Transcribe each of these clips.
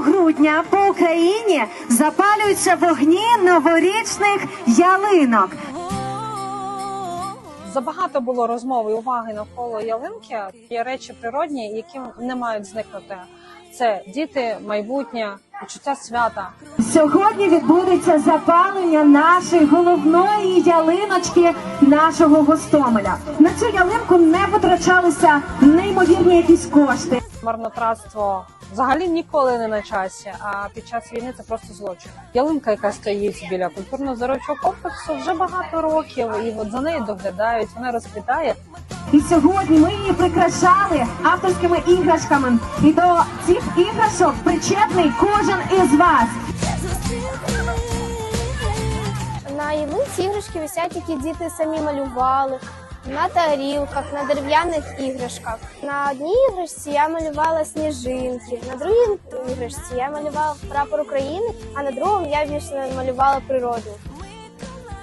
грудня по Україні запалюються вогні новорічних ялинок. Забагато було розмови і уваги навколо ялинки. Є речі природні, які не мають зникнути. Це діти, майбутнє, почуття свята. Сьогодні відбудеться запалення нашої головної ялиночки нашого Гостомеля. На цю ялинку не витрачалися неймовірні якісь кошти. Марнотратство взагалі ніколи не на часі. А під час війни це просто злочин. Ялинка, яка стоїть біля культурно-здоровчого комплексу, вже багато років, і от за нею доглядають. Вона розквітає. І сьогодні ми її прикрашали авторськими іграшками. І до цих іграшок причетний кожен із вас. На ялинці іграшки висять, які діти самі малювали. На тарілках, на дерев'яних іграшках. На одній іграшці я малювала сніжинки, на другій іграшці я малювала прапор України, а на другому я більше малювала природу.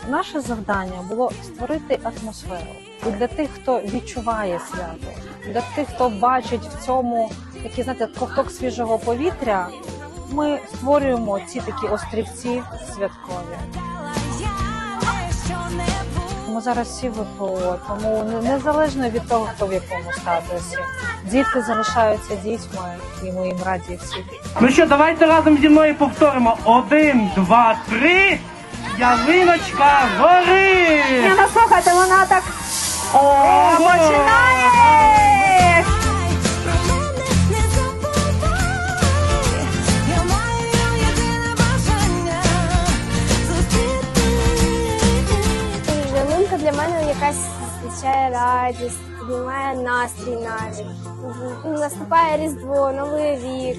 Наше завдання було створити атмосферу і для тих, хто відчуває свято, для тих, хто бачить в цьому такий, знаєте, ковток свіжого повітря. Ми створюємо ці такі острівці святкові. Ми зараз всі ВПО, тому незалежно від того, хто в якому статусі, діти залишаються дітьми, і ми їм раді всі. Ну що, давайте разом зі мною повторимо. Один, два, три. Ялиночка горить! Не, ну слухайте, вона так о, починає! Ялинка для мене якась зустрічає радість, піднімає настрій навіть. Наступає Різдво, Новий рік.